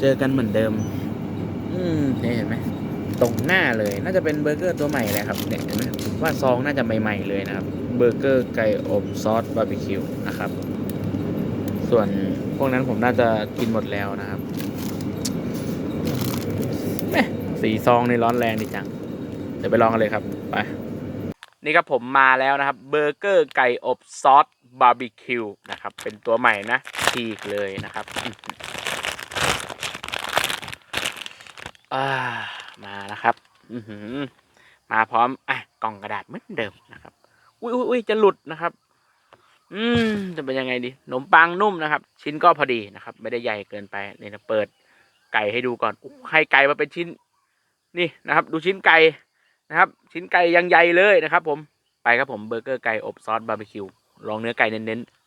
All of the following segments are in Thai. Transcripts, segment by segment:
เจอกันเหมือนเดิม อืมเนี่เห็นไหมตรงหน้าเลยน่าจะเป็นเบอร์เกอร์ตัวใหม่เลยครับเนี่ยเห็นไหมว่าซองน่าจะใหม่ ๆ เลยนะครับเบอร์เกอร์ไก่อบซอสบาร์บีคิวนะครับ ส่วนพวกนั้นผมน่าจะกินหมดแล้วนะครับแม่สีซองนี่ร้อนแรงดีจัง เดี๋ยวไปลองกันเลยครับไปนี่ครับผมมาแล้วนะครับเบอร์เกอร์ไก่อบซอสบาร์บีคิวนะครับ เป็นตัวใหม่นะทีกเลยนะครับ อ่ามานะครับ อือหือมาพร้อมอะกล่องกระดาษเหมือนเดิมนะครับ อุ้ยอุ้ยจะหลุดนะครับ อืมจะเป็นยังไงดีขนมปังนุ่มนะครับ ชิ้นก็พอดีนะครับ ไม่ได้ใหญ่เกินไปเนี่นะเปิดไก่ให้ดูก่อนอให้ไก่มาเป็นชิ้น นี่นะครับ ดูชิ้นไก่นะครับ ชิ้นไก่ยังใหญ่เลยนะครับ ผมไปครับผมเบอร์เกอร์ไก่อบซอสบาร์บีคิวลองเนื้อไก่เน้นๆ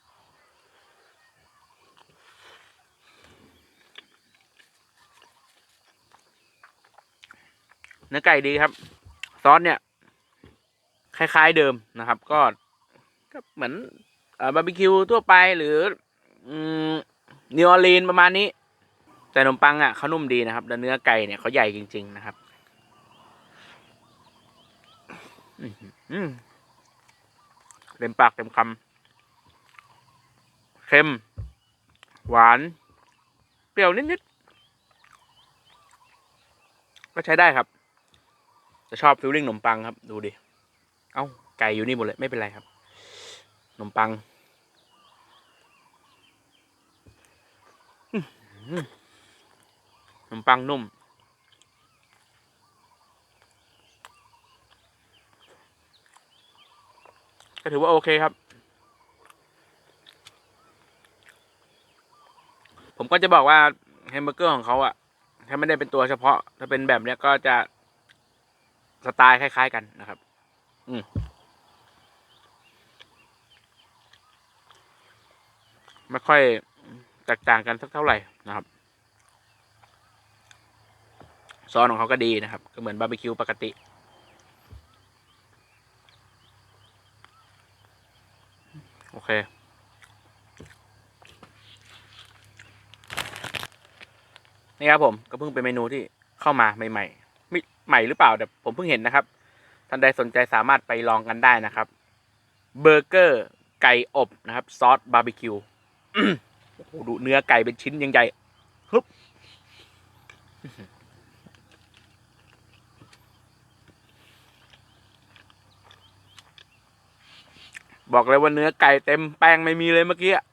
เนื้อไก่ดีครับ ซอสเนี่ย คล้าย ๆเดิมนะครับ ก็ก็เหมือนบาร์บีคิวทั่วไปหรือนิวออร์ลีนประมาณนี้ แต่ขนมปังอะเขานุ่มดีนะครับแล้วเนื้อไก่เนี่ยเขาใหญ่จริง ๆ นะครับอื้อหือเต็มปากเต็มคำเค็ม หวาน เปรี้ยวนิด ๆ ก็ใช้ได้ครับ จะชอบฟิลลิ่งขนมปังครับ ดูดิ เอ้า ไก่อยู่นี่หมดเลย ไม่เป็นไรครับขนมปังขนมปังนุ่ม ก็ถือว่าโอเคครับ ผมก็จะบอกว่าแฮมเบอร์เกอร์ของเขาอะถ้าไม่ได้เป็นตัวเฉพาะ ถ้าเป็นแบบเนี้ยก็จะ สไตล์คล้าย ๆ กันนะครับ อืมไม่ค่อยแตกต่างกันสักเท่าไหร่นะครับซอสของเขาก็ดีนะครับ ก็เหมือนบาร์บีคิวปกติ โอเค นี่ครับผมก็เพิ่งเป็นเมนูที่เข้ามาใหม่ๆไม่ ใหม่หรือเปล่าแต่ผมเพิ่งเห็นนะครับ ท่านใดสนใจสามารถไปลองกันได้นะครับ เบอร์เกอร์ไก่อบนะครับ ซอสบาร์บีคิวโอ้โหดูเนื้อไก่เป็นชิ้นยังใหญ่ฮึบบอกเลยว่าเนื้อไก่เต็มแป้งไม่มีเลยเมื่อกี้อะ